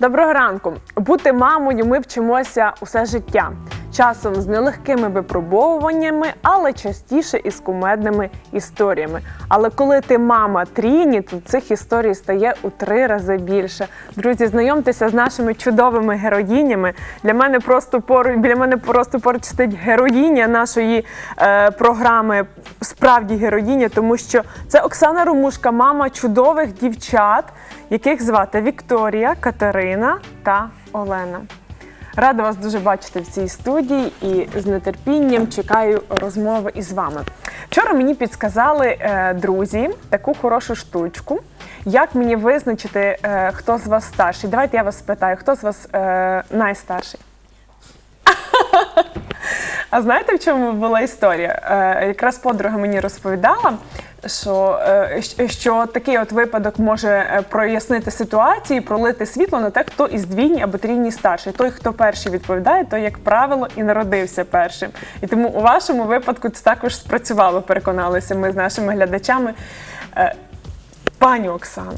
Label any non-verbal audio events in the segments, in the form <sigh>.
Доброго ранку. Бути мамою ми вчимося усе життя. Часом з нелегкими випробовуваннями, але частіше із кумедними історіями. Але коли ти мама тріні, то цих історій стає у три рази більше. Друзі, знайомтеся з нашими чудовими героїнями. Для мене просто поруч біля мене просто поруч сидить героїня нашої е, програми. Справді героїня, тому що це Оксана Румушка, мама чудових дівчат, яких звати Вікторія, Катерина та Олена. Рада вас дуже бачити в цій студії і з нетерпінням чекаю розмови із вами. Вчора мені підсказали е, друзі таку хорошу штучку. Як мені визначити, е, хто з вас старший? Давайте я вас спитаю, хто з вас е, найстарший? <laughs> А знаєте, в чому була історія? Е, якраз подруга мені розповідала, що, е, що такий от випадок може е, прояснити ситуацію, і пролити світло на те, хто із двійні або трійні старший. Той, хто перший відповідає, той, як правило, і народився першим. І тому у вашому випадку це також спрацювало, переконалися ми з нашими глядачами. Е, Пані Оксано,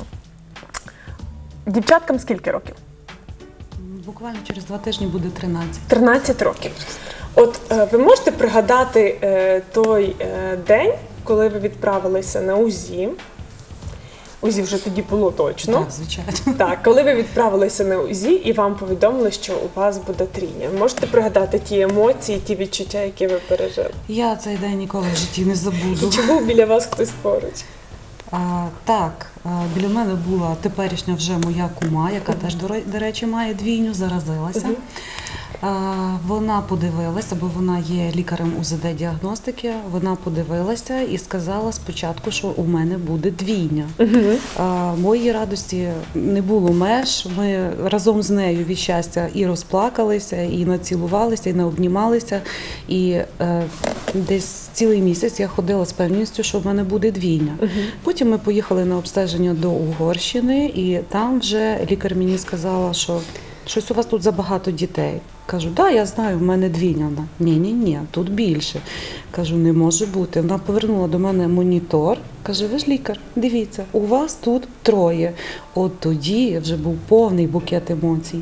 дівчаткам скільки років? Буквально через два тижні буде 13. 13 років. От е, ви можете пригадати е, той е, день, коли ви відправилися на УЗІ? УЗІ вже тоді було точно. Так, звичайно. Так, коли ви відправилися на УЗІ і вам повідомили, що у вас буде трійня. Можете пригадати ті емоції, ті відчуття, які ви пережили? Я цей день ніколи в житті не І забуду. чи був біля вас хтось поруч? А, так, біля мене була теперішня вже моя кума, яка теж, до ре- до речі, має двійню, заразилася. А, вона подивилася, бо вона є лікарем УЗД-діагностики. Вона подивилася і сказала спочатку, що у мене буде двійня. А, моїй радості не було меж. Ми разом з нею від щастя і розплакалися, і націлувалися, і наобнімалися. І е, десь цілий місяць я ходила з певністю, що в мене буде двійня. Потім ми поїхали на обстеження до Угорщини, і там вже лікар мені сказала, що щось у вас тут забагато дітей. Кажу, да, я знаю, в мене двійня. Вона, Ні, ні, ні, тут більше. Кажу, не може бути. Вона повернула до мене монітор. Каже, ви ж лікар, дивіться, у вас тут троє. От тоді вже був повний букет емоцій.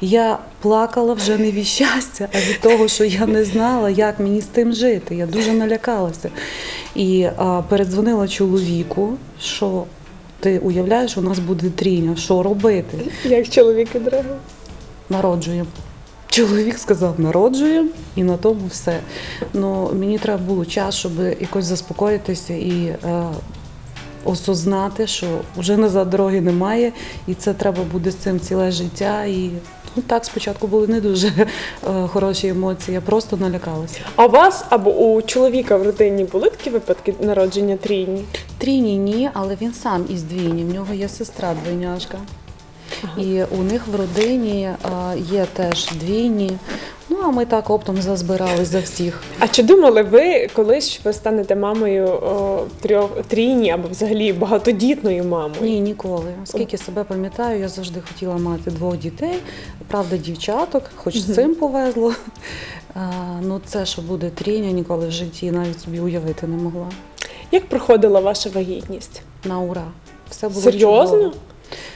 Я плакала вже не від щастя, а від того, що я не знала, як мені з тим жити. Я дуже налякалася. І а, передзвонила чоловіку, що ти уявляєш, у нас буде трійня, що робити? Як чоловік відреагував? Народжуємо. Чоловік сказав, народжуємо, і на тому все. Ну, мені треба було час, щоб якось заспокоїтися і е, осознати, що вже назад дороги немає, і це треба буде з цим ціле життя. І ну, так спочатку були не дуже е, хороші емоції, я просто налякалася. А у вас або у чоловіка в родині були такі випадки народження трійні? Трійні ні, але він сам із двійні. В нього є сестра двойняшка. І у них в родині є теж двійні. Ну а ми так оптом зазбирали за всіх. А чи думали ви колись, що ви станете мамою о, трьох трійні або взагалі багатодітною мамою? Ні, ніколи. Скільки себе пам'ятаю, я завжди хотіла мати двох дітей. Правда, дівчаток, хоч з цим повезло. А, ну це, що буде трійня, ніколи в житті навіть собі уявити не могла. Як проходила ваша вагітність? На ура. Все було Серйозно? чудово.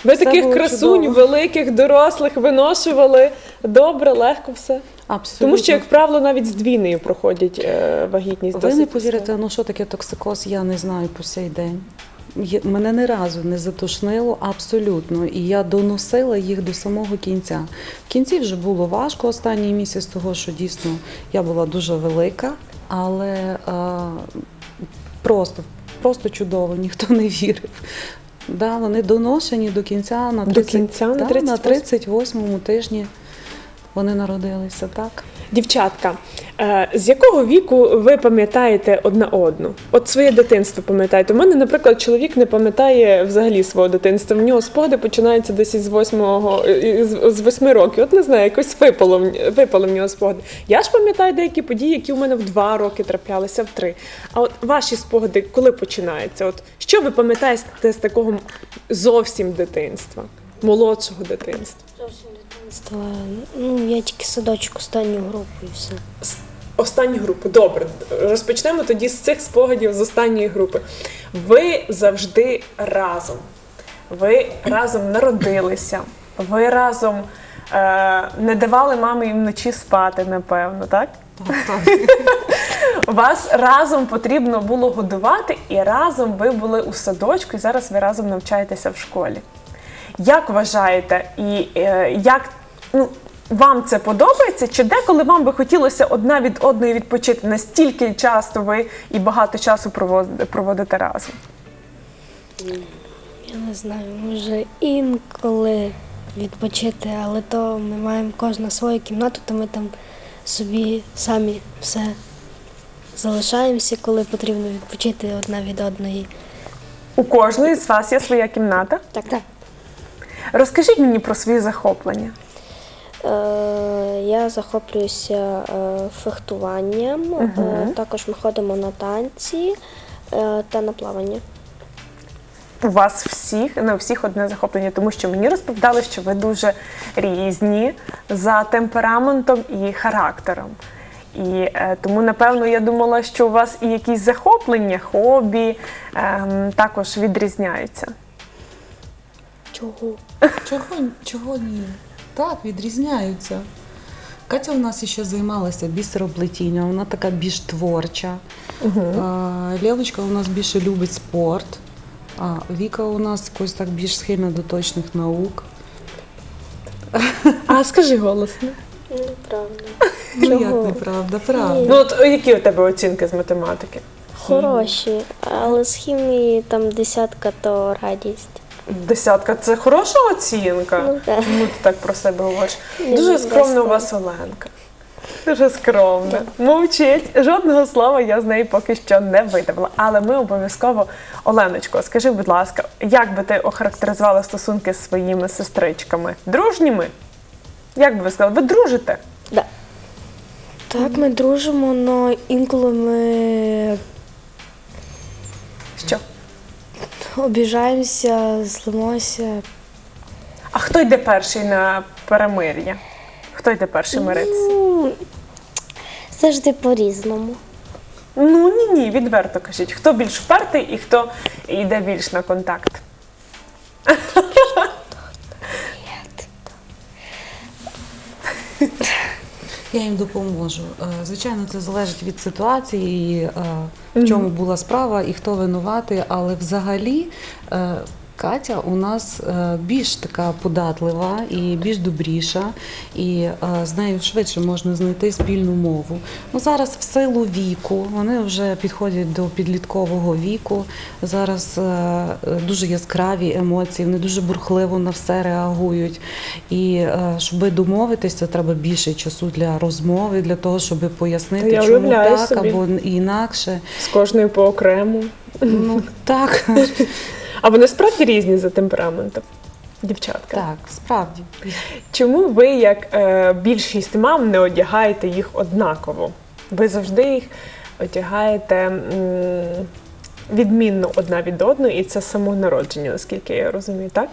Ви Все таких красунь, чудово. великих, дорослих виношували добре, легко все. Абсолютно. Тому що, як правило, навіть з двійнею проходять е, вагітність. Ви не повірите, ну що таке токсикоз, я не знаю по сей день. Мене ні разу не затушнило абсолютно, і я доносила їх до самого кінця. В кінці вже було важко останній місяць, того що дійсно я була дуже велика, але е, просто, просто чудово, ніхто не вірив. Да, вони доношені до кінця на До кінця, на да, 38? 38-му тижні вони народилися, так. Дівчатка, з якого віку ви пам'ятаєте одна одну? От своє дитинство пам'ятаєте? У мене, наприклад, чоловік не пам'ятає взагалі свого дитинства. В нього спогади починаються десь із восьмого з восьми років. От не знаю, якось випало, випало в нього спогади. Я ж пам'ятаю деякі події, які у мене в два роки траплялися, в три. А от ваші спогади коли починаються? От що ви пам'ятаєте з такого зовсім дитинства, молодшого дитинства? Зовсім. Ну, я тільки садочок останню групу і все. З останньої групи. Добре, розпочнемо тоді з цих спогадів з останньої групи. Ви завжди разом. Ви разом народилися. Ви разом е, не давали мамі вночі спати, напевно, так? Так, так. <laughs> Вас разом потрібно було годувати, і разом ви були у садочку, і зараз ви разом навчаєтеся в школі. Як вважаєте, і е, як вам це подобається? Чи деколи вам би хотілося одна від одної відпочити? Настільки часто ви і багато часу проводите, проводите разом? Я не знаю, може інколи відпочити, але то ми маємо кожна свою кімнату, то ми там собі самі все залишаємося, коли потрібно відпочити одна від одної. У кожної з вас є своя кімната. Так, так. Розкажіть мені про свої захоплення. Е, я захоплююся е, фехтуванням, е, також ми ходимо на танці е, та на плавання. У вас всіх не у всіх одне захоплення, тому що мені розповідали, що ви дуже різні за темпераментом і характером. І е, тому, напевно, я думала, що у вас і якісь захоплення, хобі ем, також відрізняються. Чого? Чого, <laughs> чого ні? Так, відрізняються. Катя у нас ще займалася бісероплетінням, вона така більш творча. А, Лєвочка у нас більше любить спорт, а Віка у нас якось так більш схильна до точних наук. А скажи голосно. Неправда. Ну як неправда, правда. Ну, от які у тебе оцінки з математики? Хороші, але з хімії там десятка то радість. Десятка це хороша оцінка. Ну, так. Чому ти так про себе говориш? Дуже скромна у вас Оленка. Дуже скромна. Мовчить. Жодного слова я з неї поки що не видавила. Але ми обов'язково, Оленочко, скажи, будь ласка, як би ти охарактеризувала стосунки з своїми сестричками? Дружніми? Як би ви сказали, ви дружите? Да. Так, ми дружимо, але інколи ми Що? Обіжаємося, злимося. А хто йде перший на перемир'я? Хто йде перший? Ну, завжди по-різному. Ну ні, ні, відверто кажіть, хто більш впертий і хто йде більш на контакт. <laughs> Я їм допоможу. Е, Звичайно, це залежить від ситуації, е, в чому була справа і хто винуватий, але взагалі. Катя у нас е, більш така податлива і більш добріша, і е, з нею швидше можна знайти спільну мову. Ну зараз в силу віку вони вже підходять до підліткового віку. Зараз е, дуже яскраві емоції, вони дуже бурхливо на все реагують. І щоб домовитися, треба більше часу для розмови, для того, щоб пояснити, Я чому так собі. або інакше. З кожною по окрему. Ну так, <laughs> А вони справді різні за темпераментом, дівчатка. так, справді. Чому ви, як е, більшість мам, не одягаєте їх однаково? Ви завжди їх одягаєте м, відмінно одна від одної, і це з самого народження, наскільки я розумію, так?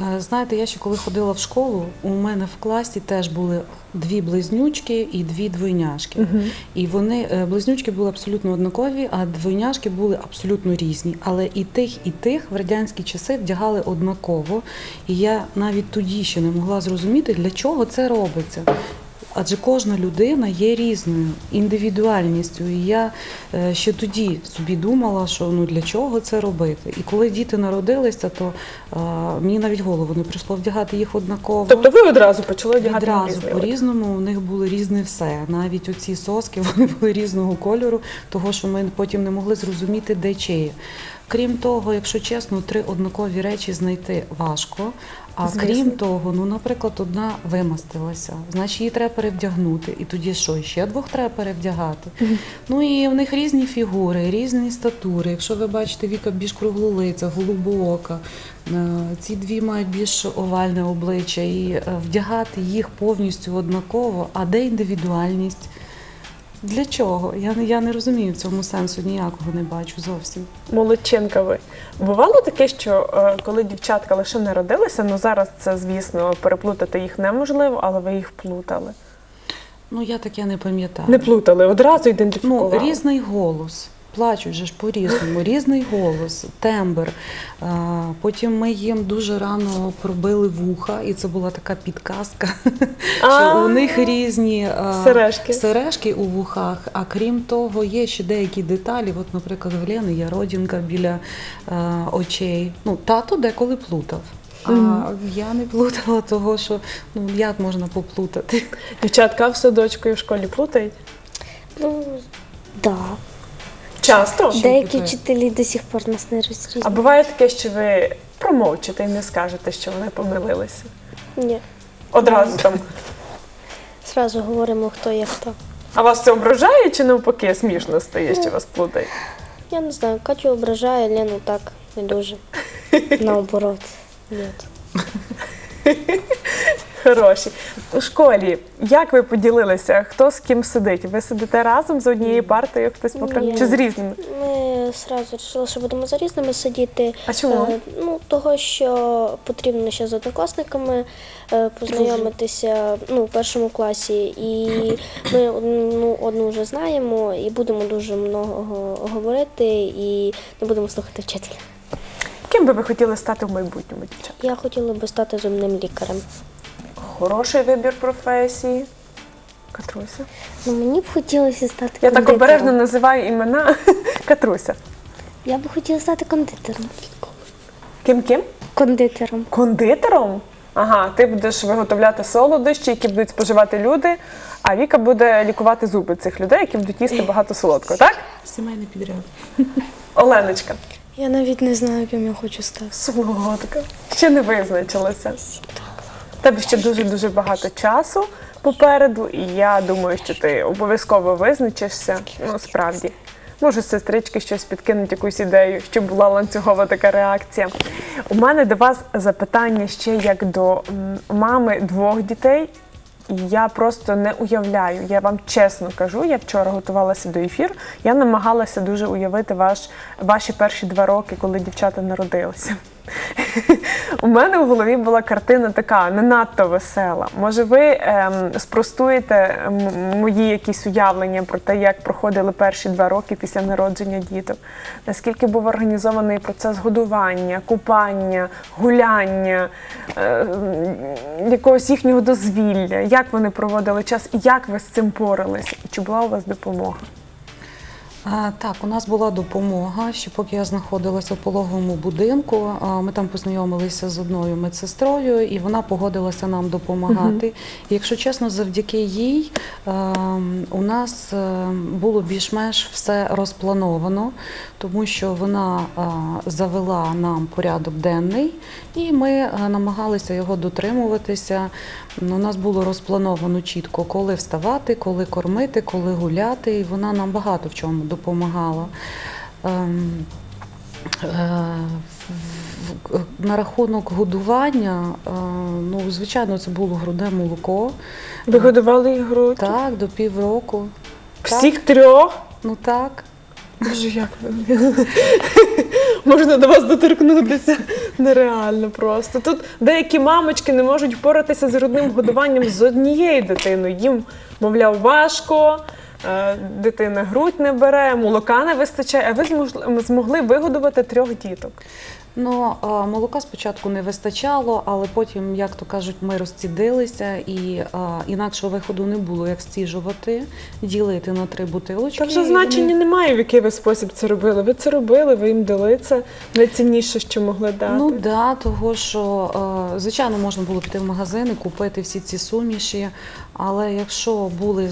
Е, Знаєте, я ще коли ходила в школу, у мене в класі теж були дві близнючки і дві двойняшки. І вони е, близнючки були абсолютно однакові, а двойняшки були абсолютно різні. Але і тих, і тих в радянські часи вдягали однаково. І я навіть тоді ще не могла зрозуміти, для чого це робиться. Адже кожна людина є різною індивідуальністю. І я е, ще тоді собі думала, що ну для чого це робити. І коли діти народилися, то е, мені навіть голову не прийшло вдягати їх однаково. Тобто ви одразу почали одягати їх Відразу різний по-різному у них було різне все. Навіть оці соски <laughs> вони були різного кольору, того що ми потім не могли зрозуміти, де чиє. Крім того, якщо чесно, три однакові речі знайти важко. А Звісно. крім того, ну, наприклад, одна вимастилася, значить її треба перевдягнути. І тоді що? Ще двох треба перевдягати. Ну і в них різні фігури, різні статури. Якщо ви бачите, Віка більш круглолиця, голубоока, е, ці дві мають більш овальне обличчя, і е, вдягати їх повністю однаково, а де індивідуальність? Для чого? Я, не- я не розумію в цьому сенсу ніякого не бачу зовсім. Молодчинка ви. Бувало таке, що е, коли дівчатка лише народилися, ну зараз це, звісно, переплутати їх неможливо, але ви їх плутали. Ну я таке не пам'ятаю. Не плутали, одразу Ну, різний голос. Плачуть же ж по-різному, різний голос, тембр. Потім ми їм дуже рано пробили вуха, і це була така підказка, <laughs> що у них різні Сережки. у вухах. А крім того, є ще деякі деталі. От, наприклад, в Лени є родинка біля очей. Ну, тато деколи плутав. А я не плутала того, що ну як можна поплутати. Дівчатка в садочку і в школі плутають? Ну. Часто? Деякі вчителі до сих пор нас не розрізняють. А буває таке, що ви промовчите і не скажете, що вони помилилися. Ні. Одразу там. Зразу говоримо, хто є хто. А вас це ображає чи навпаки смішно стає, що вас плутають? Я не знаю, Катю ображає, Лену так не дуже. <laughs> Наоборот. Ні. <laughs> Хороші. У школі як ви поділилися? Хто з ким сидить? Ви сидите разом з однією партою, хтось покрай Ні. чи з різними? Ми одразу вирішили, що будемо за різними сидіти. А чому? Е, Ну, того, що потрібно ще з однокласниками е, познайомитися ну, в першому класі. І ми одну, одну вже знаємо і будемо дуже много говорити і не будемо слухати вчителя. Ким би ви хотіли стати в майбутньому, дівчата? Я хотіла би стати зубним лікарем. Хороший вибір професії. Катруся. Ну, мені б хотілося стати Я так обережно називаю імена <laughs> Катруся. Я б хотіла стати кондитером. Ким ким? Кондитером. Кондитером? Ага, ти будеш виготовляти солодощі, які будуть споживати люди, а Віка буде лікувати зуби цих людей, які будуть їсти багато солодкого, так? Сімейний підряд. Оленочка. Я навіть не знаю, ким я хочу стати. Солодка. Ще не визначилася. Тебе ще дуже-дуже багато часу попереду, і я думаю, що ти обов'язково визначишся. Ну, справді. Може, сестрички щось підкинуть якусь ідею, щоб була ланцюгова така реакція. У мене до вас запитання ще як до мами двох дітей. Я просто не уявляю. Я вам чесно кажу, я вчора готувалася до ефіру. Я намагалася дуже уявити ваш, ваші перші два роки, коли дівчата народилися. <laughs> У мене в голові була картина така не надто весела. Може, ви ем, спростуєте мої якісь уявлення про те, як проходили перші два роки після народження діток? Наскільки був організований процес годування, купання, гуляння, е, якогось їхнього дозвілля? Як вони проводили час як ви з цим поралися? І чи була у вас допомога? Так, у нас була допомога. Ще поки я знаходилася в пологовому будинку, ми там познайомилися з одною медсестрою, і вона погодилася нам допомагати. І, якщо чесно, завдяки їй у нас е, було більш-менш все розплановано, тому що вона завела нам порядок денний, і ми е, намагалися його дотримуватися. У нас було розплановано чітко, коли вставати, коли кормити, коли гуляти, і вона нам багато в чому допомагала. Ем, е, На рахунок годування, е, ну, звичайно, це було грудне молоко. Ви годували їх грудь? Так, до півроку. Всіх трьох? Ну так. Боже, як ви? <laughs> Можна до вас доторкнутися. Нереально просто. Тут деякі мамочки не можуть впоратися з грудним годуванням з однією дитиною. Їм, мовляв, важко, дитина грудь не бере, молока не вистачає, а ви змогли, вигодувати трьох діток. Ну, молока спочатку не вистачало, але потім, як то кажуть, ми розцідилися і а, інакшого виходу не було, як стіжувати, ділити на три бутилочки. Та вже значення вони- немає, в який ви спосіб це робили. Ви це робили, ви їм дали це найцінніше, що могли дати. Ну да, того що е, звичайно можна було піти в магазин і купити всі ці суміші. Але якщо були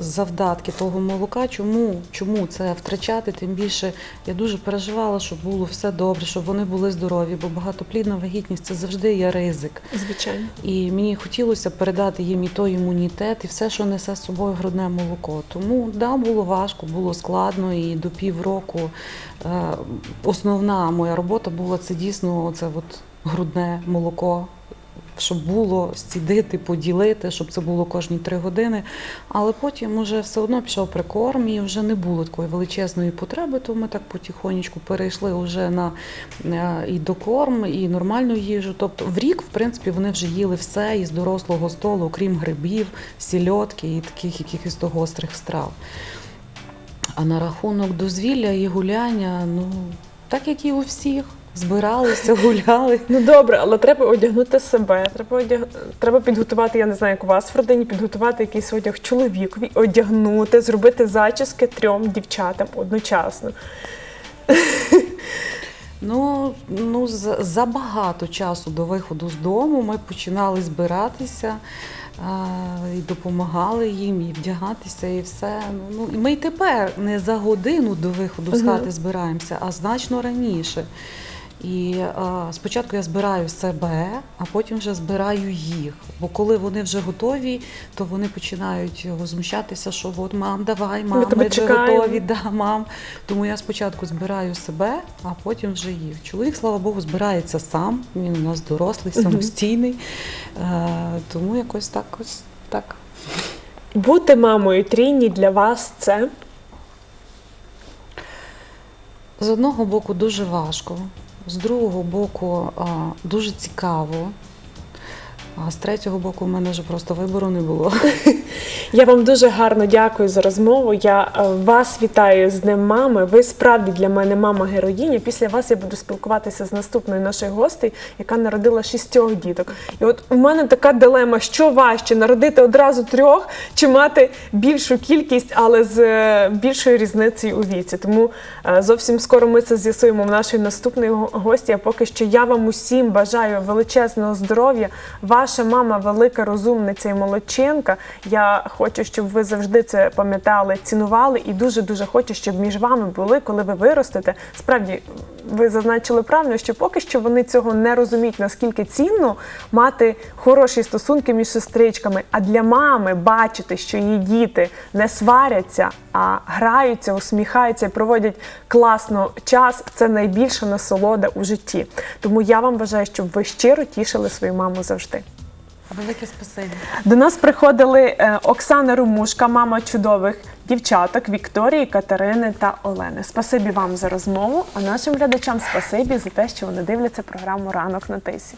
завдатки того молока, чому, чому це втрачати? Тим більше я дуже переживала, щоб було все добре, щоб вони були здорові, бо багатоплідна вагітність це завжди є ризик. Звичайно. І мені хотілося передати їм і той імунітет, і все, що несе з собою грудне молоко. Тому да, було важко, було складно, і до півроку е, основна моя робота була це дійсно це от грудне молоко. Щоб було зцідити, поділити, щоб це було кожні три години. Але потім вже все одно пішов прикорм і вже не було такої величезної потреби, то ми так потихонечку перейшли вже на е, і докорм, і нормальну їжу. Тобто в рік, в принципі, вони вже їли все із дорослого столу, окрім грибів, сільотки і таких якихось гострих страв. А на рахунок дозвілля і гуляння, ну так як і у всіх, збиралися, <laughs> гуляли. Ну добре, але треба одягнути себе. Треба одяг... треба підготувати, я не знаю, як у вас в родині, підготувати якийсь одяг чоловікові, одягнути, зробити зачіски трьом дівчатам одночасно. Ну, ну за- забагато часу до виходу з дому ми починали збиратися а, і допомагали їм, і вдягатися, і все. Ну, ну, ми й тепер не за годину до виходу з хати збираємося, а значно раніше. І а, спочатку я збираю себе, а потім вже збираю їх. Бо коли вони вже готові, то вони починають возмущатися, що от мам, давай, мам, тебе ми вже готові, да, мам. Тому я спочатку збираю себе, а потім вже їх. Чоловік, слава Богу, збирається сам. Він у нас дорослий, самостійний. Е, тому якось так ось так. Бути мамою трійні для вас це З одного боку дуже важко, з другого боку дуже цікаво. А з третього боку, в мене вже просто вибору не було. Я вам дуже гарно дякую за розмову. Я е, вас вітаю з Днем мами. Ви справді для мене мама героїня. Після вас я буду спілкуватися з наступною нашою гостею, яка народила шістьох діток. І от у мене така дилема: що важче народити одразу трьох чи мати більшу кількість, але з е, більшою різницею у віці. Тому е, зовсім скоро ми це з'ясуємо в нашій наступної го- гості. А поки що я вам усім бажаю величезного здоров'я. Ваша мама велика розумниця і молодчинка. Я хочу, щоб ви завжди це пам'ятали, цінували, і дуже дуже хочу, щоб між вами були, коли ви виростете. Справді, ви зазначили правильно, що поки що вони цього не розуміють, наскільки цінно мати хороші стосунки між сестричками. А для мами бачити, що її діти не сваряться, а граються, усміхаються і проводять класно час. Це найбільша насолода у житті. Тому я вам бажаю, щоб ви щиро тішили свою маму завжди. Велике спасибі. До нас приходили е, Оксана Румушка, мама чудових дівчаток Вікторії, Катерини та Олени. Спасибі вам за розмову, а нашим глядачам спасибі за те, що вони дивляться програму Ранок на тисі.